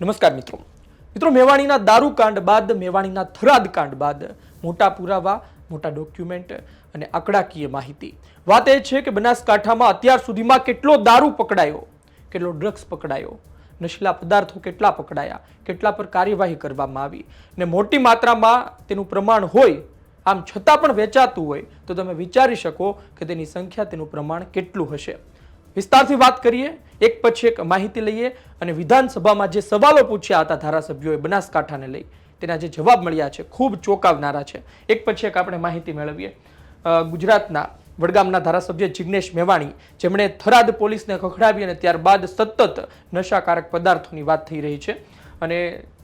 નમસ્કાર મિત્રો. મિત્રો, મેવાણીના દારૂકાંડ બાદ, મેવાણીના થરાદ કાંડ બાદ મોટા પુરાવા, મોટા ડોક્યુમેન્ટ અને આંકડાકીય માહિતી. વાત એ છે કે બનાસકાંઠામાં અત્યાર સુધીમાં કેટલો દારૂ પકડાયો, કેટલો ડ્રગ્સ પકડાયો, નશીલા પદાર્થો કેટલા પકડાયા, કેટલા પર કાર્યવાહી કરવામાં આવી ને મોટી માત્રામાં તેનું પ્રમાણ હોય, આમ છતાં પણ વેચાતું હોય, તો તમે વિચારી શકો કે તેની સંખ્યા, તેનું પ્રમાણ કેટલું હશે. વિસ્તારથી વાત કરીએ, એક પછી એક માહિતી લઈએ અને વિધાનસભામાં જે સવાલો પૂછ્યા હતા ધારાસભ્યોએ બનાસકાંઠાને લઈ, તેના જે જવાબ મળ્યા છે, ખૂબ ચોંકાવનારા છે. એક પછી એક આપણે માહિતી મેળવીએ. ગુજરાતના વડગામના ધારાસભ્ય જિગ્નેશ મેવાણી, જેમણે થરાદ પોલીસને ખખડાવી અને ત્યારબાદ સતત નશાકારક પદાર્થોની વાત થઈ રહી છે. અને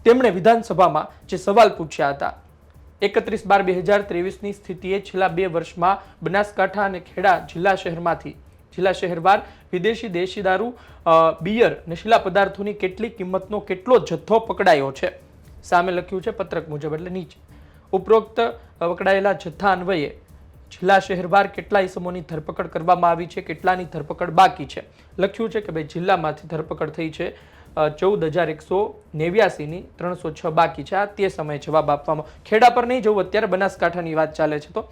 તેમણે વિધાનસભામાં જે સવાલ પૂછ્યા હતા, એકત્રીસ બાર બે હજાર ત્રેવીસની સ્થિતિએ છેલ્લા બે વર્ષમાં બનાસકાંઠા અને ખેડા જિલ્લા શહેરમાંથી જિલ્લા શહેરવાર વિદેશી દેશી દારૂ બિયર નશીલા પદાર્થોની કેટલી કિંમતનો કેટલો જથ્થો પકડાયો છે? સામે લખ્યું છે પત્રક મુજબ એટલે નીચે. ઉપરોક્ત પકડાયેલા જથ્થા અન્વયે જિલ્લા શહેરવાર કેટલા ઇસમોની ધરપકડ કરવામાં આવી છે, કેટલાની ધરપકડ બાકી છે? લખ્યું છે કે ભાઈ જિલ્લામાંથી ધરપકડ થઈ છે ચૌદ હજાર એકસો નેવ્યાસીની ત્રણસો છ બાકી છે. આ તે સમયે જવાબ આપવામાં ખેડા પર નહીં જવું, અત્યારે બનાસકાંઠાની વાત ચાલે છે તો.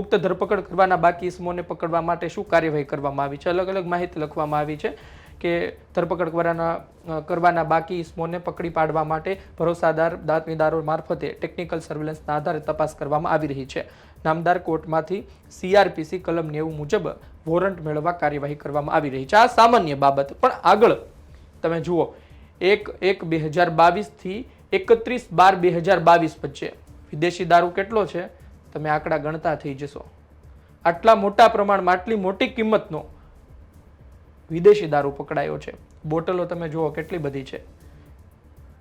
ઉક્ત ધરપકડ કરવાના બાકી ઇસમોને પકડવા માટે શું કાર્યવાહી કરવામાં આવી છે? અલગ અલગ માહિતી લખવામાં આવી છે કે ધરપકડ કરવાના કરવાના બાકી ઇસમોને પકડી પાડવા માટે ભરોસાદાર દાતમીદારો મારફતે ટેકનિકલ સર્વેલન્સના આધારે તપાસ કરવામાં આવી રહી છે. નામદાર કોર્ટમાંથી સીઆરપીસી કલમ નેવું મુજબ વોરંટ મેળવવા કાર્યવાહી કરવામાં આવી રહી છે. આ સામાન્ય બાબત. પણ આગળ તમે જુઓ, એક એક બે હજાર બાવીસથી એકત્રીસ બાર બે હજાર બાવીસ વચ્ચે વિદેશી દારૂ કેટલો છે? તમે આંકડા ગણતા થઈ જશો. આટલા મોટા પ્રમાણમાં, આટલી મોટી કિંમતનો વિદેશી દારૂ પકડાયો છે. બોટલો તમે જુઓ કેટલી બધી છે.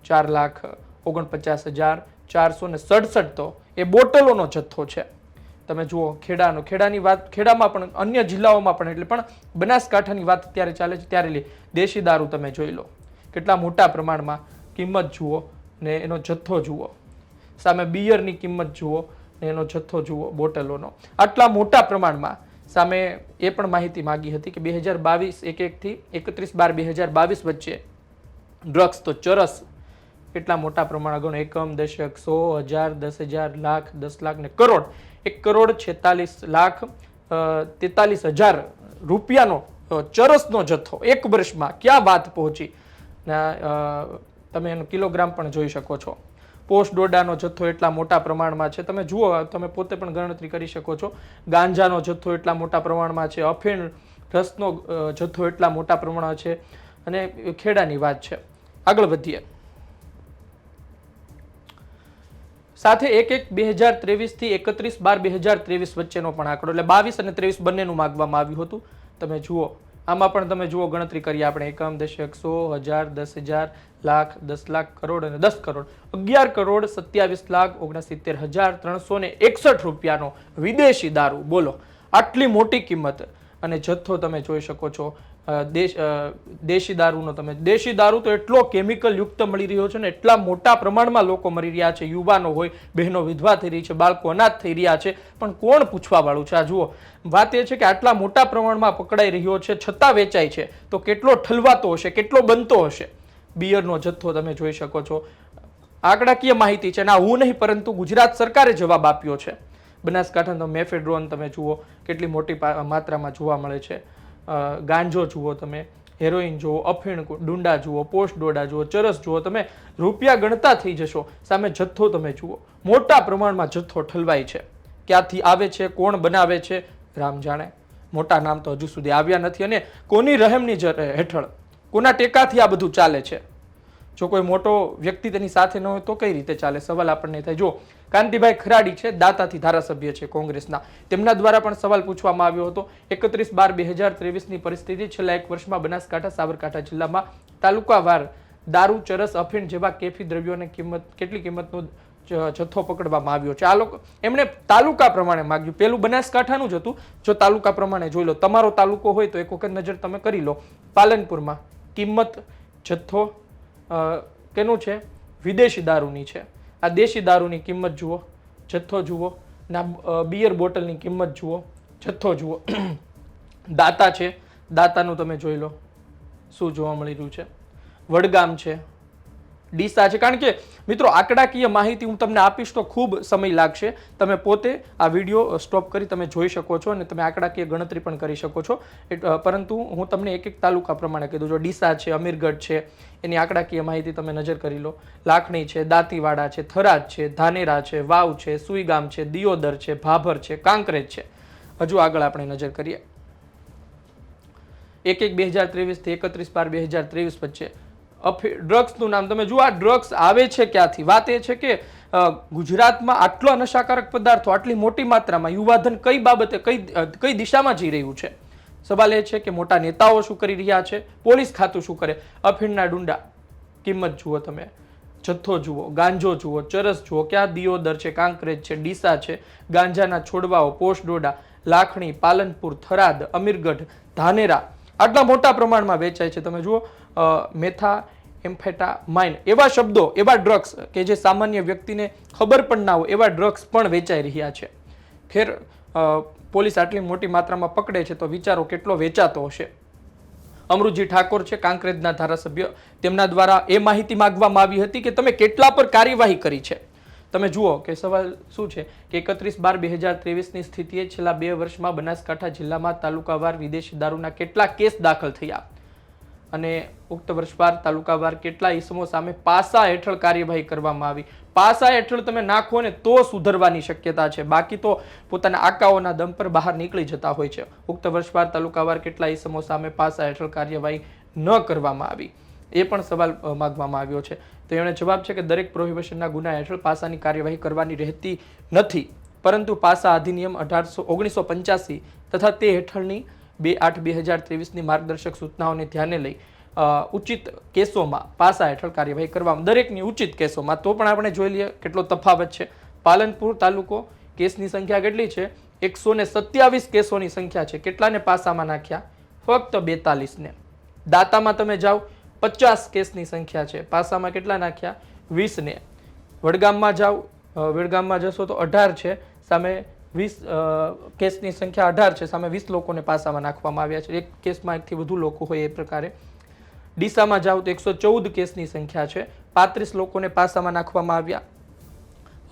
ચાર લાખ ઓગણપચાસ હજાર ચારસો ને સડસઠ તો એ બોટલોનો જથ્થો છે. તમે જુઓ ખેડાનો, ખેડાની વાત, ખેડામાં પણ અન્ય જિલ્લાઓમાં પણ એટલે પણ બનાસકાંઠાની વાત અત્યારે ચાલે છે, ત્યારે દેશી દારૂ તમે જોઈ લો. કેટલા મોટા પ્રમાણમાં કિંમત જુઓ ને એનો જથ્થો જુઓ. સામે બિયરની કિંમત જુઓ. એનો જથ્થો જુઓ, બોટલોનો. આટલા મોટા પ્રમાણમાં સામે એ પણ માહિતી માગી હતી કે બે હજાર બાવીસ એક એકથી એકત્રીસ બાર બે હજાર બાવીસ વચ્ચે ડ્રગ્સ તો ચરસ. કેટલા મોટા પ્રમાણ ગણો, એકમ, દશક, સો, હજાર, દસ હજાર, લાખ, દસ લાખ ને કરોડ. એક કરોડ છેતાલીસ લાખ તેતાલીસ હજાર રૂપિયાનો ચરસનો જથ્થો એક વર્ષમાં ક્યાં વાત પહોંચી? તમે એનો કિલોગ્રામ પણ જોઈ શકો છો. પોસ્ટ ડોડાનો જથ્થો એટલા મોટા પ્રમાણમાં છે. તમે જુઓ, તમે પોતે પણ ગણતરી કરી શકો છો. ગાંજાનો જથ્થો એટલા મોટા પ્રમાણમાં છે. અફીણ રસનો જથ્થો એટલા મોટા પ્રમાણમાં છે. અને ખેડાની વાત છે. આગળ વધીએ. સાથે એક એક બે હજાર ત્રેવીસથી એકત્રીસ બાર બે હજાર ત્રેવીસ વચ્ચેનો પણ આંકડો. એટલે બાવીસ અને ત્રેવીસ બંનેનું માગવામાં આવ્યું હતું. તમે જુઓ. આમાં પણ તમે જુઓ, ગણતરી કરીએ આપણે એકમ, દશક, સો, હજાર, દસ હજાર, લાખ, દસ લાખ કરોડ અને દસ કરોડ. અગિયાર કરોડ સત્યાવીસ લાખ ઓગણસિત્તેર હજાર ત્રણસો ને એકસઠ રૂપિયાનો વિદેશી દારૂ. બોલો, આટલી મોટી કિંમત. અને જથ્થો તમે જોઈ શકો છો. દેશ દેશી દારૂનો તમે, દેશી દારૂ તો એટલો કેમિકલ યુક્ત મળી રહ્યો છે ને, એટલા મોટા પ્રમાણમાં લોકો મરી રહ્યા છે, યુવાનો હોય, બહેનો વિધવા થઈ રહી છે, બાળકો અનાથ થઈ રહ્યા છે, પણ કોણ પૂછવાવાળું છે? આ જુઓ, વાત એ છે કે આટલા મોટા પ્રમાણમાં પકડાઈ રહ્યો છે, છતાં વેચાય છે, તો કેટલો ઠલવાતો હશે, કેટલો બનતો હશે? બિયરનો જથ્થો તમે જોઈ શકો છો. આંકડાકીય માહિતી છે ના હું નહીં, પરંતુ ગુજરાત સરકારે જવાબ આપ્યો છે. બનાસકાંઠાનો મેફેડ્રોન તમે જુઓ, કેટલી મોટી માત્રામાં જોવા મળે છે. ગાંજો જુઓ તમે, હેરોઈન જુઓ, અફીણ ડુંડા જુઓ પોસ્ટ ડોડા જુઓ, ચરસ જુઓ, તમે રૂપિયા ગણતા થઈ જશો, સામે જથ્થો તમે જુઓ. મોટા પ્રમાણમાં જથ્થો ઠલવાય છે. ક્યાંથી આવે છે, કોણ બનાવે છે, રામ જાણે. મોટા નામ તો હજુ સુધી આવ્યા નથી અને કોની રહેમની હેઠળ? કોના ટેકાથી આ બધું ચાલે છે? જો કોઈ મોટો વ્યક્તિ તેની સાથે ન હોય તો કઈ રીતે ચાલે? સવાલ આપણને થાય. જો કાંતિભાઈ ખરાડી છે, દાતાથી ધારાસભ્ય છે કોંગ્રેસના. તેમના દ્વારા પણ સવાલ પૂછવામાં આવ્યો હતો. એકત્રીસ બાર બે હજાર ત્રેવીસની પરિસ્થિતિ છેલ્લા એક વર્ષમાં બનાસકાંઠા, સાબરકાંઠા જિલ્લામાં તાલુકાવાર દારૂ, ચરસ, અફીણ જેવા કેફી દ્રવ્યોની કિંમત, કેટલી કિંમતનો જથ્થો પકડવામાં આવ્યો છે? આ લોકો, એમણે તાલુકા પ્રમાણે માગ્યું. પેલું બનાસકાંઠાનું જ હતું. જો તાલુકા પ્રમાણે જોઈ લો, તમારો તાલુકો હોય તો એક વખત નજર તમે કરી લો. પાલનપુરમાં કિંમત, જથ્થો કેનું છે? વિદેશી દારૂની છે. આ દેશી દારૂની કિંમત જુઓ, જથ્થો જુઓ, ના બિયર બોટલની કિંમત જુઓ, જથ્થો જુઓ. દાતા છે, દાતાનું તમે જોઈ લો, શું જોવા મળી રહ્યું છે? વડગામ છે ડીસા છે. કારણ કે મિત્રો, આંકડાકીય માહિતી હું તમને આપીશ તો ખૂબ સમય લાગશે. તમે પોતે આ વીડિયો સ્ટોપ કરી તમે જોઈ શકો છો અને તમે આંકડાકીય ગણતરી પણ કરી શકો છો. પરંતુ હું તમને એક એક તાલુકા પ્રમાણે કીધું જો ડીસા છે, અમીરગઢ છે, એની આંકડાકીય માહિતી તમે નજર કરી લો. લાખણી છે, દાંતીવાડા છે, થરાદ છે, ધાનેરા છે, વાવ છે, સુઈગામ છે, દિયોદર છે, ભાભર છે, કાંકરેજ છે. હજુ આગળ આપણે નજર કરીએ. એક એક બે હજાર ત્રેવીસથી એકત્રીસ બાર બે હજાર ત્રેવીસ વચ્ચે ડ્રગ્સનું નામ તમે જુઓ, આ ડ્રગ્સ આવે છે ક્યાંથી? વાત એ છે કે ગુજરાતમાં આટલો નશાકારક પદાર્થો, આટલી મોટી માત્રામાં યુવાધન કઈ બાબતે, કઈ કઈ દિશામાં જઈ રહ્યું છે? સવાલ એ છે કે મોટા નેતાઓ શું કરી રહ્યા છે? પોલીસ ખાતું શું કરે? અફીણના ડુંડા. કિંમત જુઓ તમે. જથ્થો જુઓ, ગાંજો જુઓ, ચરસ જુઓ, ક્યાં દિયોદર છે, કાંકરેજ છે, ડીસા છે, ગાંજાના છોડવાઓ, પોષ ડોડા, લાખણી, પાલનપુર, થરાદ, અમીરગઢ, ધાનેરા આટલા મોટા પ્રમાણમાં વેચાય છે. તમે જુઓ મેથા એમ્ફેટા માઇન એવા શબ્દો, એવા ડ્રગ્સ કે જે સામાન્ય વ્યક્તિને ખબર પણ ના હોય, એવા ડ્રગ્સ પણ વેચાઈ રહ્યા છે. ખેર પોલીસ આટલી મોટી માત્રામાં પકડે છે તો વિચારો કેટલો વેચાતો હશે? અમૃતજી ઠાકોર છે, કાંકરેજના ધારાસભ્ય. તેમના દ્વારા એ માહિતી માગવામાં આવી હતી કે તમે કેટલા પર કાર્યવાહી કરી છે? તમે જુઓ કે સવાલ શું છે કે એકત્રીસ બાર બે હજાર ત્રેવીસની સ્થિતિએ છેલ્લા બે વર્ષમાં બનાસકાંઠા જિલ્લામાં તાલુકાવાર વિદેશી દારૂના કેટલા કેસ દાખલ થયા? અને ઉક્ત વર્ષવાર તાલુકાવાર કેટલા ઈસમો સામે પાસા હેઠળ કાર્યવાહી કરવામાં આવી? પાસા હેઠળ તમે નાખો ને તો સુધરવાની શક્યતા છે. બાકી તો પોતાના આકાઓના દમ પર બહાર નીકળી જતા હોય છે. ઉક્ત વર્ષવાર તાલુકાવાર કેટલા ઈસમો સામે પાસા હેઠળ કાર્યવાહી ન કરવામાં આવી? એ પણ સવાલ માગવામાં આવ્યો છે. તો એણે જવાબ છે કે દરેક પ્રોહિબિશનના ગુના હેઠળ પાસાની કાર્યવાહી કરવાની રહેતી નથી. પરંતુ પાસા અધિનિયમ અઢારસો, ઓગણીસો પંચ્યાસી તથા તે હેઠળની બે આઠ બે હજાર ત્રેવીસની માર્ગદર્શક સૂચનાઓને ધ્યાને લઈ ઉચિત કેસોમાં પાસા હેઠળ કાર્યવાહી કરવામાં, દરેકની ઉચિત કેસોમાં, તો પણ આપણે જોઈ લઈએ કેટલો તફાવત છે. પાલનપુર તાલુકો કેસની સંખ્યા કેટલી છે? એકસો ને સત્યાવીસ કેસોની સંખ્યા છે. કેટલાને પાસામાં નાખ્યા? ફક્ત બેતાલીસને. દાતામાં તમે જાઓ પચાસ કેસની સંખ્યા છે. પાસામાં કેટલા નાખ્યા? વીસને. વડગામમાં જાઓ વડગામમાં જશો તો અઢાર છે. સામે વીસ કેસની સંખ્યા અઢાર છે. સામે વીસ લોકોને પાસામાં નાખવામાં આવ્યા છે. એક કેસમાં એકથી વધુ લોકો હોય એ પ્રકારે. ડીસામાં જાઓ તો એકસો ચૌદ કેસની સંખ્યા છે. પાંત્રીસ લોકોને પાસામાં નાખવામાં આવ્યા.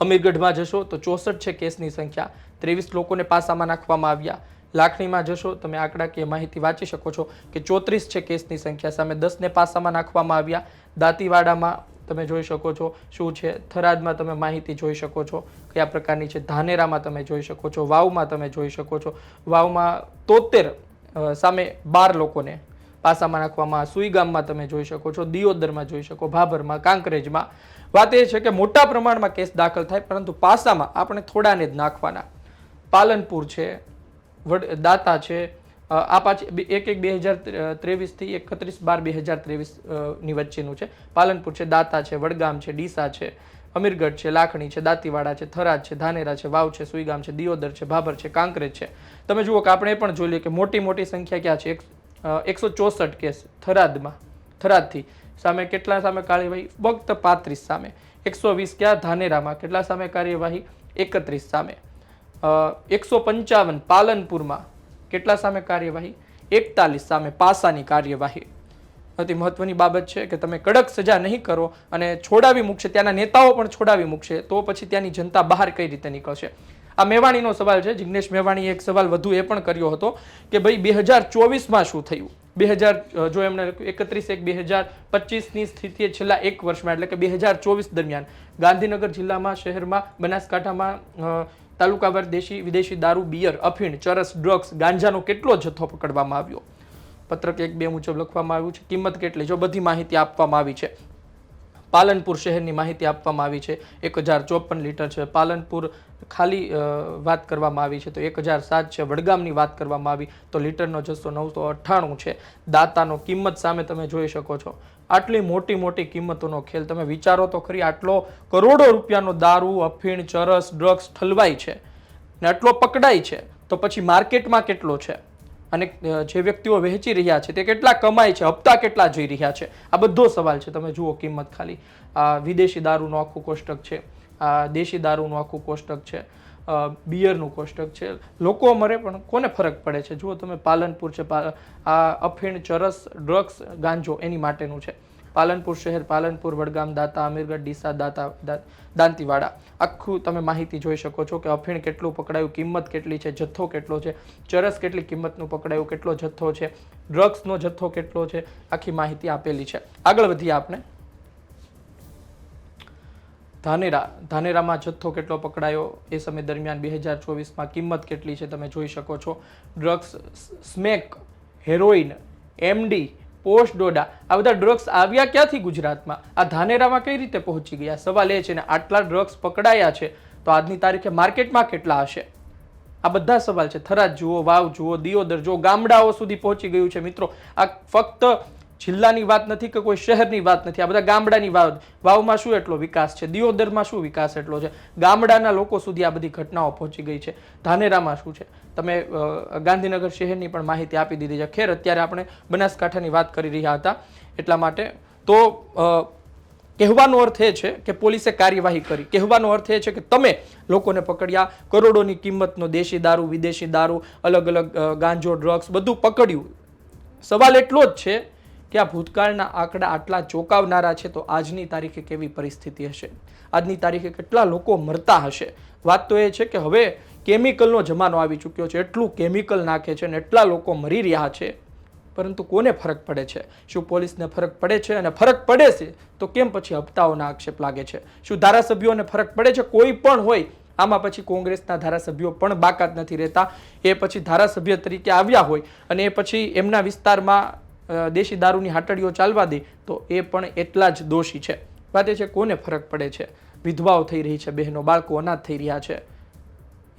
અમીરગઢમાં જશો તો ચોસઠ છે કેસની સંખ્યા. ત્રેવીસ લોકોને પાસામાં નાખવામાં આવ્યા. લાખણીમાં જશો, તમે આંકડાકીય માહિતી વાંચી શકો છો કે ચોત્રીસ છે કેસની સંખ્યા, સામે દસને પાસામાં નાખવામાં આવ્યા. દાંતીવાડામાં તમે જોઈ શકો છો શું છે, થરાદમાં તમે માહિતી જોઈ શકો છો, કયા પ્રકારની છે, ધાનેરામાં તમે જોઈ શકો છો, વાવમાં તમે જોઈ શકો છો. વાવમાં તોતેર સામે બાર લોકોને પાસામાં નાખવામાં સુઈગામમાં તમે જોઈ શકો છો, દિયોદરમાં જોઈ શકો, ભાભરમાં, કાંકરેજમાં. વાત એ છે કે મોટા પ્રમાણમાં કેસ દાખલ થાય, પરંતુ પાસામાં આપણે થોડાને જ નાખવાના. પાલનપુર છે દાતા છે. આ પાછી એક એક બે હજાર ત્રેવીસથી એકત્રીસ બાર બે હજાર ત્રેવીસની વચ્ચેનું છે. પાલનપુર છે, દાતા છે, વડગામ છે, ડીસા છે, અમીરગઢ છે, લાખણી છે, દાંતીવાડા છે, થરાદ છે, ધાનેરા છે, વાવ છે, સુઈગામ છે, દિયોદર છે, ભાભર છે, કાંકરેજ છે. તમે જુઓ કે આપણે પણ જોઈ લઈએ કે મોટી મોટી સંખ્યા ક્યાં છે? એક- એકસો ચોસઠ કેસ થરાદમાં, થરાદથી. સામે કેટલા સામે કાર્યવાહી? ફક્ત પાંત્રીસ સામે. એકસો વીસ ક્યાં? ધાનેરામાં. કેટલા સામે કાર્યવાહી? એકત્રીસ સામે. એકસો પંચાવન પાલનપુરમાં કેટલા સામે કાર્યવાહી? એકતાલીસ સામે પાસાની કાર્યવાહી. અતિ મહત્વની બાબત છે કે તમે કડક સજા નહીં કરો અને છોડાવી મૂકશે, ત્યાંના નેતાઓ પણ છોડાવી મૂકશે, તો પછી ત્યાંની જનતા બહાર કઈ રીતે નીકળશે? આ મેવાણીનો સવાલ છે. જિગ્નેશ મેવાણીએ એક સવાલ વધુ એ પણ કર્યો હતો કે ભાઈ બે હજાર ચોવીસમાં શું થયું? બે હજાર જો એમણે એકત્રીસ એક બે હજાર પચીસની સ્થિતિએ છેલ્લા એક વર્ષમાં, એટલે કે બે હજાર ચોવીસ દરમિયાન ગાંધીનગર જિલ્લામાં, શહેરમાં, બનાસકાંઠામાં તાલુકાવાર દેશી વિદેશી દારૂ, બિયર, અફીણ, ચરસ, ડ્રગ્સ, ગાંજાનો કેટલો જથ્થો પકડવામાં આવ્યો? પત્રક એક બે મુજબ લખવામાં આવ્યું છે, કિંમત કેટલી? જો બધી માહિતી આપવામાં આવી છે. પાલનપુર શહેરની માહિતી આપવામાં આવી છે, એક હજાર ચોપન લીટર છે. પાલનપુર ખાલી વાત કરવામાં આવી છે, તો એક હજાર સાત છે. વડગામની વાત કરવામાં આવી, તો લીટરનો જથ્થો નવસો અઠ્ઠાણું છે. દાતાનો કિંમત સામે તમે જોઈ શકો છો. આટલી મોટી મોટી કિંમતોનો ખેલ. તમે વિચારો તો ખરી, આટલો કરોડો રૂપિયાનો દારૂ, અફીણ, ચરસ, ડ્રગ્સ ઠલવાય છે ને આટલો પકડાય છે, તો પછી માર્કેટમાં કેટલો છે? અને જે વ્યક્તિઓ વહેંચી રહ્યા છે તે કેટલા કમાય છે, હપ્તા કેટલા જઈ રહ્યા છે? આ બધો સવાલ છે, તમે જુઓ કિંમત ખાલી. આ વિદેશી દારૂનું આખું કોષ્ટક છે, આ દેશી દારૂનું આખું કોષ્ટક છે. બિયરનું કોષ્ટક છે. લોકો મરે પણ કોને ફરક પડે છે? જુઓ તમે પાલનપુર છે આ અફીણ, ચરસ, ડ્રગ્સ, ગાંજો એની માટેનું છે. પાલનપુર શહેર, પાલનપુર, વડગામ, દાતા અમીરગઢ ડીસા, દાતા દાંતીવાડા. આખું તમે માહિતી જોઈ શકો છો કે અફીણ કેટલું પકડાયું, કિંમત કેટલી છે, જથ્થો કેટલો છે, ચરસ કેટલી કિંમતનું પકડાયું, કેટલો જથ્થો છે, ડ્રગ્સનો જથ્થો કેટલો છે, આખી માહિતી આપેલી છે. આગળ વધીએ આપણે. ધાનેરા, ધાનેરામાં જથ્થો કેટલો પકડાયો એ સમય દરમિયાન બે હજાર ચોવીસમાં કિંમત કેટલી છે તમે જોઈ શકો છો. ડ્રગ્સ સ્મેક હેરોઇન એમડી, પોસ્ટ ડોડા, આ બધા ડ્રગ્સ આવ્યા ક્યાંથી ગુજરાતમાં? આ ધાનેરામાં કઈ રીતે પહોંચી ગયા? સવાલ એ છે ને, આટલા ડ્રગ્સ પકડાયા છે તો આજની તારીખે માર્કેટમાં કેટલા હશે? આ બધા સવાલ છે. થરાદ જુઓ, વાવ જુઓ, દિયોદર જુઓ, ગામડાઓ સુધી પહોંચી ગયું છે મિત્રો. આ ફક્ત જિલ્લાની વાત નથી કે કોઈ શહેરની વાત નથી. આ બધા ગામડાની વાત. વાવમાં શું એટલો વિકાસ છે? દિયોદરમાં શું વિકાસ એટલો છે? ગામડાના લોકો સુધી આ બધી ઘટનાઓ પહોંચી ગઈ છે. ધાનેરામાં શું છે? તમે ગાંધીનગર શહેરની પણ માહિતી આપી દીધી છે. ખેર, અત્યારે આપણે બનાસકાંઠાની વાત કરી રહ્યા હતા. એટલા માટે તો કહેવાનો અર્થ એ છે કે પોલીસે કાર્યવાહી કરી. કહેવાનો અર્થ એ છે કે તમે લોકોને પકડ્યા, કરોડોની કિંમતનો દેશી દારૂ, વિદેશી દારૂ અલગ અલગ ગાંજો, ડ્રગ્સ બધું પકડ્યું. સવાલ એટલો જ છે કે આ ભૂતકાળના આંકડા આટલા ચોંકાવનારા છે, તો આજની તારીખે કેવી પરિસ્થિતિ હશે? આજની તારીખે કેટલા લોકો મરતા હશે? વાત તો એ છે કે હવે કેમિકલનો જમાનો આવી ચૂક્યો છે, એટલું કેમિકલ નાખે છે અને એટલા લોકો મરી રહ્યા છે. પરંતુ કોને ફરક પડે છે? શું પોલીસને ફરક પડે છે? અને ફરક પડે છે, તો કેમ પછી હપ્તાઓના આક્ષેપ લાગે છે? શું ધારાસભ્યોને ફરક પડે છે? કોઈ પણ હોય. આમાં પછી કોંગ્રેસના ધારાસભ્યો પણ બાકાત નથી રહેતા. એ પછી ધારાસભ્ય તરીકે આવ્યા હોય અને એ પછી એમના વિસ્તારમાં દેશી દારૂની હાટડીઓ ચાલવા દે, તો એ પણ એટલા જ દોષી છે. વાત એ છે કોને ફરક પડે છે? વિધવાઓ થઈ રહી છે, બહેનો, બાળકો અનાથ થઈ રહ્યા છે.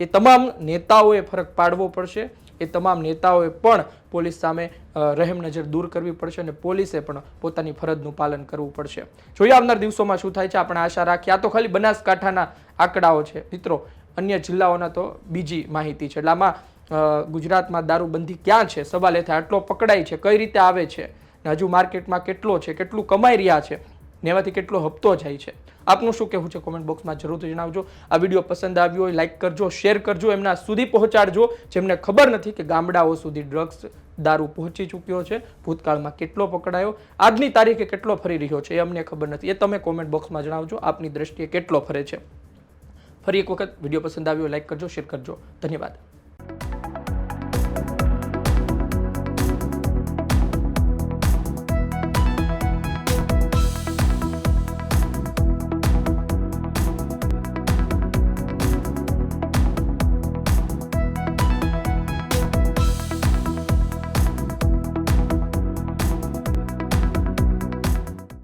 એ તમામ નેતાઓએ ફરક પાડવો પડશે. એ તમામ નેતાઓએ પણ પોલીસ સામે રહેમ નજર દૂર કરવી પડશે અને પોલીસે પણ પોતાની ફરજનું પાલન કરવું પડશે. જોઈએ આવનાર દિવસોમાં શું થાય છે, આપણે આશા રાખીએ. આ તો ખાલી બનાસકાંઠાના આંકડાઓ છે. મિત્રો, અન્ય જિલ્લાઓના તો બીજી માહિતી છે. એટલે આમાં ગુજરાતમાં દારૂબંધી ક્યાં છે? સવાલ એ થાય. આટલો પકડાય છે. કઈ રીતે આવે છે? હજુ માર્કેટમાં કેટલો છે? કેટલું કમાઈ રહ્યા છે? ને એમાંથી કેટલો હપ્તો જાય છે? આપનું શું કહેવું છે? કોમેન્ટ બોક્સમાં જરૂરથી જણાવજો. આ વીડિયો પસંદ આવ્યો હોય, લાઈક કરજો, શેર કરજો, એમના સુધી પહોંચાડજો, જેમને ખબર નથી કે ગામડાઓ સુધી ડ્રગ્સ દારૂ પહોંચી ચૂક્યો છે. ભૂતકાળમાં કેટલો પકડાયો? આજની તારીખે કેટલો ફરી રહ્યો છે? એ અમને ખબર નથી. એ તમે કોમેન્ટ બોક્સમાં જણાવજો. આપની દ્રષ્ટિએ કેટલો ફરે છે? ફરી એક વખત વીડિયો પસંદ આવ્યો લાઈક કરજો, શેર કરજો. ધન્યવાદ.